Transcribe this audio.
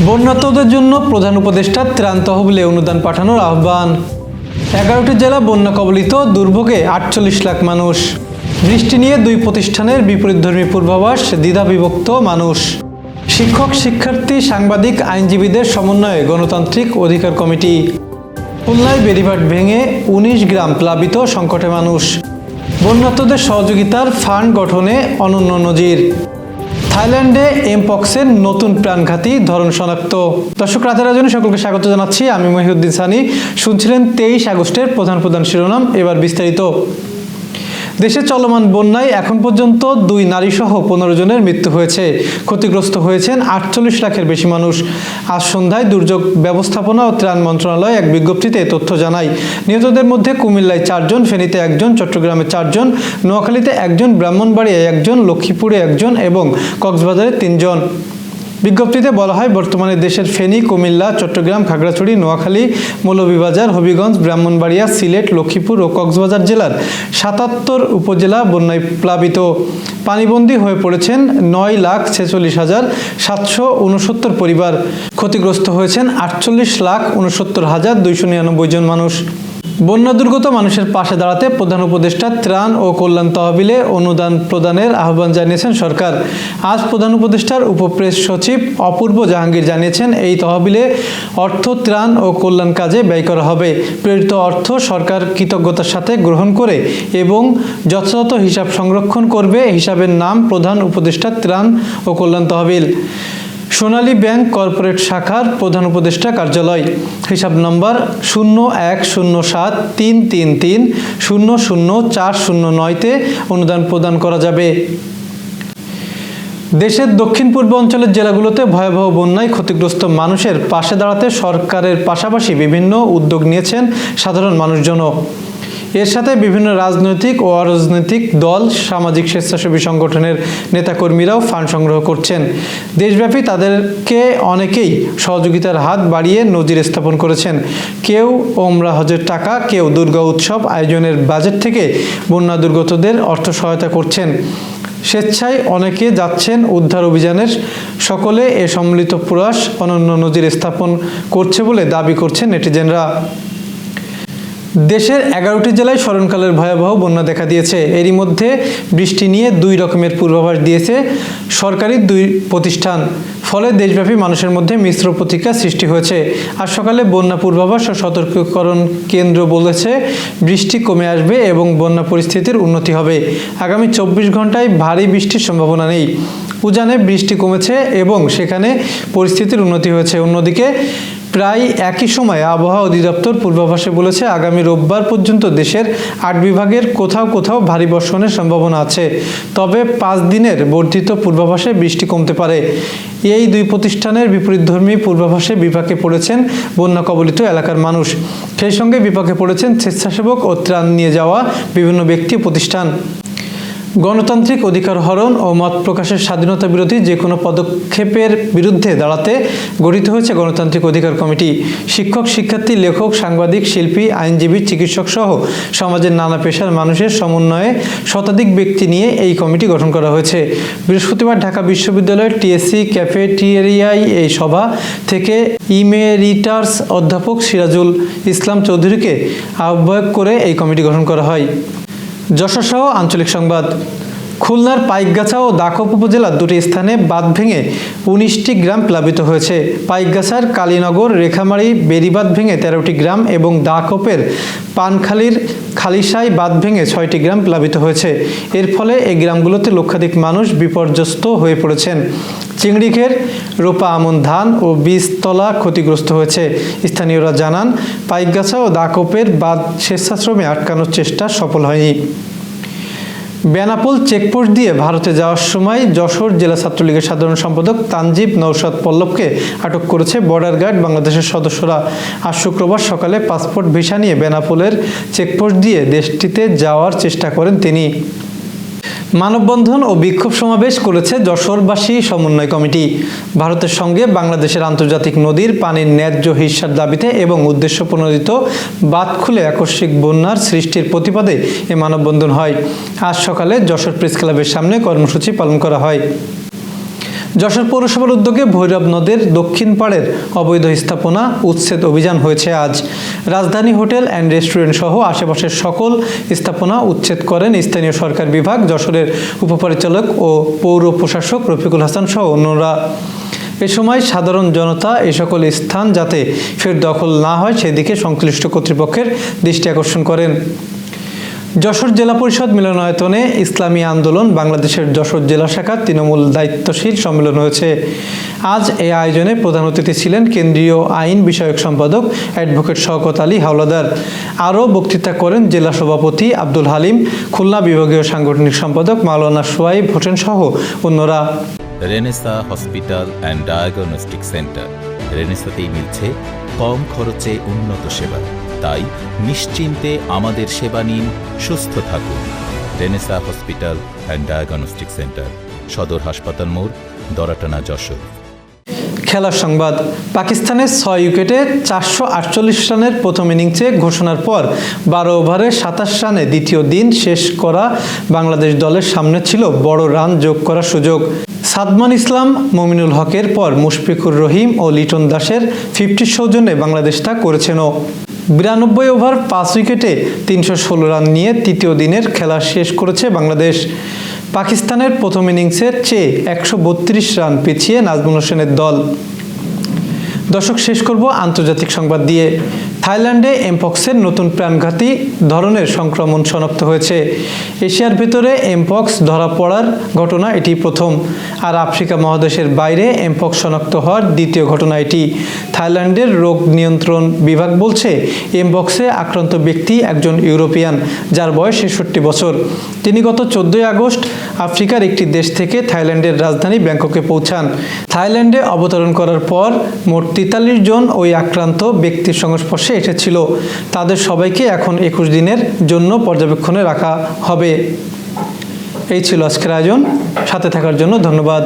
বন্যার্তদের জন্য প্রধান উপদেষ্টা ত্রাণ তহবিলে অনুদান পাঠানোর আহ্বান। এগারোটি জেলা বন্যা কবলিত দুর্ভোগে আটচল্লিশ লাখ মানুষ। বৃষ্টি নিয়ে দুই প্রতিষ্ঠানের বিপরীতধর্মী পূর্বাভাস দ্বিধা বিভক্ত মানুষ। শিক্ষক, শিক্ষার্থী, সাংবাদিক, আইনজীবীদের সমন্বয়ে গণতান্ত্রিক অধিকার কমিটি। খুলনায় বেড়িবাট ভেঙে উনিশ গ্রাম প্লাবিত সংকটে মানুষ। বন্যার্তদের সহযোগিতার ফান্ড গঠনে অনন্য নজির। থাইল্যান্ডে এমপক্সের নতুন প্রাণঘাতী ধরন শনাক্ত। দর্শক, রাতের আয়োজনে সকলকে স্বাগত জানাচ্ছি। আমি মহিউদ্দিন সানি। শুনছিলেন তেইশ আগস্টের প্রধান প্রধান শিরোনাম। এবার বিস্তারিত। দেশে চলমান বন্যায় এখন পর্যন্ত দুই নারীসহ পনেরো জনের মৃত্যু হয়েছে। ক্ষতিগ্রস্ত হয়েছেন আটচল্লিশ লাখের বেশি মানুষ। আজ সন্ধ্যায় দুর্যোগ ব্যবস্থাপনা ও ত্রাণ মন্ত্রণালয় এক বিজ্ঞপ্তিতে তথ্য জানায়। নিহতদের মধ্যে কুমিল্লায় চারজন, ফেনীতে একজন, চট্টগ্রামে চারজন, নোয়াখালীতে একজন, ব্রাহ্মণবাড়িয়ায় একজন, লক্ষ্মীপুরে একজন এবং কক্সবাজারে তিনজন। বিজ্ঞপ্তিতে বলা হয়, বর্তমানে দেশের ফেনী, কুমিল্লা, চট্টগ্রাম, খাগড়াছড়ি, নোয়াখালী, মৌলভীবাজার, হবিগঞ্জ, ব্রাহ্মণবাড়িয়া, সিলেট, লক্ষ্মীপুর ও কক্সবাজার জেলার সাতাত্তর উপজেলা বন্যায় প্লাবিত। পানিবন্দী হয়ে পড়েছেন নয় লাখ ছেচল্লিশ হাজার সাতশো উনসত্তর পরিবার। ক্ষতিগ্রস্ত হয়েছেন আটচল্লিশ লাখ উনসত্তর হাজার দুইশো নিরানব্বই জন মানুষ। বন্যা দুর্গত মানুষের পাশে দাঁড়াতে প্রধান উপদেষ্টা ত্রাণ ও কল্যাণ তহবিলে অনুদান প্রদানের আহ্বান জানিয়েছেন সরকার। আজ প্রধান উপদেষ্টার উপপ্রেস সচিব অপূর্ব জাহাঙ্গীর জানিয়েছেন, এই তহবিলে অর্থ, ত্রাণ ও কল্যাণ কাজে ব্যয় করা হবে। প্রেরিত অর্থ সরকার কৃতজ্ঞতার সাথে গ্রহণ করে এবং যথাযথ হিসাব সংরক্ষণ করবে হিসাবের নাম প্রধান উপদেষ্টা ত্রাণ ও কল্যাণ তহবিল। সোনালী ব্যাংক কর্পোরেট শাখার প্রধান উপদেষ্টা কার্যালয়। হিসাব নম্বর শূন্য এক, শূন্য সাত, তিন তিন তিন, শূন্য শূন্য, চার, শূন্য নয়তে অনুদান প্রদান করা যাবে। দেশের দক্ষিণ পূর্ব অঞ্চলের জেলাগুলোতে ভয়াবহ বন্যায় ক্ষতিগ্রস্ত মানুষের পাশে দাঁড়াতে সরকারের পাশাপাশি বিভিন্ন উদ্যোগ নিয়েছেন সাধারণ মানুষজনও। এর সাথে বিভিন্ন রাজনৈতিক ও অরাজনৈতিক দল, সামাজিক স্বেচ্ছাসেবী সংগঠনের নেতাকর্মীরাও ফান্ড সংগ্রহ করছেন। দেশব্যাপী তাদেরকে অনেকেই সহযোগিতার হাত বাড়িয়ে নজির স্থাপন করেছেন। কেউ ওমরা হজের টাকা, কেউ দুর্গা উৎসব আয়োজনের বাজেট থেকে বন্যা দুর্গতদের অর্থ সহায়তা করছেন। স্বেচ্ছায় অনেকে যাচ্ছেন উদ্ধার অভিযানের। সকলে এ সম্মিলিত প্রয়াস অনন্য নজির স্থাপন করছে বলে দাবি করছেন নেটিজেনরা। দেশের এগারোটি জেলায় স্মরণকালের ভয়াবহ বন্যা দেখা দিয়েছে। এরই মধ্যে বৃষ্টি নিয়ে দুই রকমের পূর্বাভাস দিয়েছে সরকারি দুই প্রতিষ্ঠান। ফলে দেশব্যাপী মানুষের মধ্যে মিশ্র প্রতিক্রিয়া সৃষ্টি হয়েছে। আজ সকালে বন্যা পূর্বাভাস ও সতর্কীকরণ কেন্দ্র বলেছে, বৃষ্টি কমে আসবে এবং বন্যা পরিস্থিতির উন্নতি হবে। আগামী চব্বিশ ঘন্টায় ভারী বৃষ্টির সম্ভাবনা নেই। উজানে বৃষ্টি কমেছে এবং সেখানে পরিস্থিতির উন্নতি হয়েছে। অন্যদিকে প্রায় একই সময়ে আবহাওয়া অধিদপ্তর পূর্বাভাসে বলেছে, আগামী রোববার পর্যন্ত দেশের আট বিভাগের কোথাও কোথাও ভারী বর্ষণের সম্ভাবনা আছে। তবে পাঁচ দিনের বর্ধিত পূর্বাভাসে বৃষ্টি কমতে পারে। এই দুই প্রতিষ্ঠানের বিপরীতধর্মী পূর্বাভাসে বিপাকে পড়েছেন বন্যা কবলিত এলাকার মানুষ। সেই সঙ্গে বিপাকে পড়েছেন স্বেচ্ছাসেবক ও ত্রাণ নিয়ে যাওয়া বিভিন্ন ব্যক্তি প্রতিষ্ঠান। গণতান্ত্রিক অধিকার হরণ ও মত প্রকাশের স্বাধীনতা বিরোধী যে কোনো পদক্ষেপের বিরুদ্ধে দাঁড়াতে গঠিত হয়েছে গণতান্ত্রিক অধিকার কমিটি। শিক্ষক, শিক্ষার্থী, লেখক, সাংবাদিক, শিল্পী, আইনজীবী, চিকিৎসক সহ সমাজের নানা পেশার মানুষের সমন্বয়ে শতাধিক ব্যক্তি নিয়ে এই কমিটি গঠন করা হয়েছে। বৃহস্পতিবার ঢাকা বিশ্ববিদ্যালয়ের টিএসসি ক্যাফেটেরিয়ায় এই সভা থেকে ইমেরিটার্স অধ্যাপক সিরাজুল ইসলাম চৌধুরীকে আহ্বায়ক করে এই কমিটি গঠন করা হয়। যশোরসহ আঞ্চলিক সংবাদ। খুলনার পাইকগাছা ও দাকপ উপজেলার দুটি স্থানে বাঁধ ভেঙে উনিশটি গ্রাম প্লাবিত হয়েছে। পাইকগাছার কালীনগর, রেখামারি, বেরিবাঁধ ভেঙে তেরোটি গ্রাম এবং দাকপের পানখালির খালিশাই বাঁধ ভেঙে ছয়টি গ্রাম প্লাবিত হয়েছে। এর ফলে এই গ্রামগুলোতে লক্ষাধিক মানুষ বিপর্যস্ত হয়ে পড়েছেন। চিংড়িঘের রোপা আমন ধান ও বীজতলা ক্ষতিগ্রস্ত হয়েছে। স্থানীয়রা জানান, পাইকগাছা ও দাকপের বাঁধ স্বেচ্ছাশ্রমে আটকানোর চেষ্টা সফল হয়নি। বেনাপোল চেকপোস্ট দিয়ে ভারতে যাওয়ার সময় যশোর জেলা ছাত্রলীগের সাধারণ সম্পাদক তানজিব নৌসাদ পল্লবকে আটক করেছে বর্ডার গার্ড বাংলাদেশের সদস্যরা। আজ শুক্রবার সকালে পাসপোর্ট ভিসা নিয়ে বেনাপোলের চেকপোস্ট দিয়ে দেশটিতে যাওয়ার চেষ্টা করেন তিনি। মানববন্ধন ও বিক্ষোভ সমাবেশ করেছে যশোরবাসী সমন্বয় কমিটি। ভারতের সঙ্গে বাংলাদেশের আন্তর্জাতিক নদীর পানির ন্যায্য হিস্যার দাবিতে এবং উদ্দেশ্য প্রণোদিত বাদ খুলে আকস্মিক বন্যার সৃষ্টির প্রতিবাদে এ মানববন্ধন হয়। আজ সকালে যশোর প্রেস ক্লাবের সামনে কর্মসূচি পালন করা হয়। যশোর পৌরসভার উদ্যোগে ভৈরব নদের দক্ষিণ পাড়ের অবৈধ স্থাপনা উচ্ছেদ অভিযান হয়েছে আজ। রাজধানী হোটেল অ্যান্ড রেস্টুরেন্ট সহ আশেপাশের সকল স্থাপনা উচ্ছেদ করেন স্থানীয় সরকার বিভাগ, যশোরের উপপরিচালক ও পৌর প্রশাসক রফিকুল হাসান সহ অন্যরা। এ সময় সাধারণ জনতা এ সকল স্থান যাতে ফের দখল না হয়, সেদিকে সংশ্লিষ্ট কর্তৃপক্ষের দৃষ্টি আকর্ষণ করেন। যশোর জেলা পরিষদ মিলনায়তনে ইসলামী আন্দোলন, বাংলাদেশের যশোর জেলা শাখার তৃণমূল দায়িত্বশীল সম্মেলন হয়েছে। আজ এই আয়োজনে প্রধান অতিথি ছিলেন কেন্দ্রীয় আইন বিষয়ক সম্পাদক অ্যাডভোকেট শওকত আলী হাওলাদার। আরও বক্তৃতা করেন জেলা সভাপতি আব্দুল হালিম, খুলনা বিভাগীয় সাংগঠনিক সম্পাদক মাওলানা সোয়াইব হোসেন সহ অন্যরা। Renaissance hospital and diagnostic centre. রেনেসাতেই মিলছে কম খরচে উন্নত সেবা। তাই নিশ্চিন্তে আমাদের সেবা নিন, সুস্থ থাকুন। Renaissance hospital and diagnostic centre সদর হাসপাতাল মোড়, দরাটানা, যশোর। খেলার সংবাদ। পাকিস্তানের ছয় উইকেটে চারশো আটচল্লিশ রানের প্রথম ইনিংসে ঘোষণার পর বারো ওভারে সাতাশ রানে দ্বিতীয় দিন শেষ করা বাংলাদেশ দলের সামনে ছিল বড় রান যোগ করার সুযোগ। সাদমান ইসলাম, মমিনুল হকের পর মুশফিকুর রহিম ও লিটন দাসের ফিফটির সৌজন্যে বাংলাদেশ তা করেছেনও। বিরানব্বই ওভার, পাঁচ উইকেটে তিনশো ষোলো রান নিয়ে তৃতীয় দিনের খেলা শেষ করেছে বাংলাদেশ। পাকিস্তানের প্রথম ইনিংসের চেয়ে একশো বত্রিশ রান পিছিয়ে নাজমুল হোসেনের দল। দর্শক, শেষ করব আন্তর্জাতিক সংবাদ দিয়ে। থাইল্যান্ডে এমপক্সের নতুন প্রাণঘাতী ধরনের সংক্রমণ শনাক্ত হয়েছে। এশিয়ার ভেতরে এমপক্স ধরা পড়ার ঘটনা এটি প্রথম, আর আফ্রিকা মহাদেশের বাইরে এমপক্স শনাক্ত হওয়ার দ্বিতীয় ঘটনা এটি। থাইল্যান্ডের রোগ নিয়ন্ত্রণ বিভাগ বলছে, এমপক্সে আক্রান্ত ব্যক্তি একজন ইউরোপিয়ান, যার বয়স ছেষট্টি বছর। তিনি গত চোদ্দই আগস্ট আফ্রিকার একটি দেশ থেকে থাইল্যান্ডের রাজধানী ব্যাংককে পৌঁছান। থাইল্যান্ডে অবতরণ করার পর মোট তেতাল্লিশ জন ওই আক্রান্ত ব্যক্তির সংস্পর্শে এসেছিল। তাদের সবাইকে এখন একুশ দিনের জন্য পর্যবেক্ষণে রাখা হবে। এই ছিল আজকের আয়োজন। সাথে থাকার জন্য ধন্যবাদ।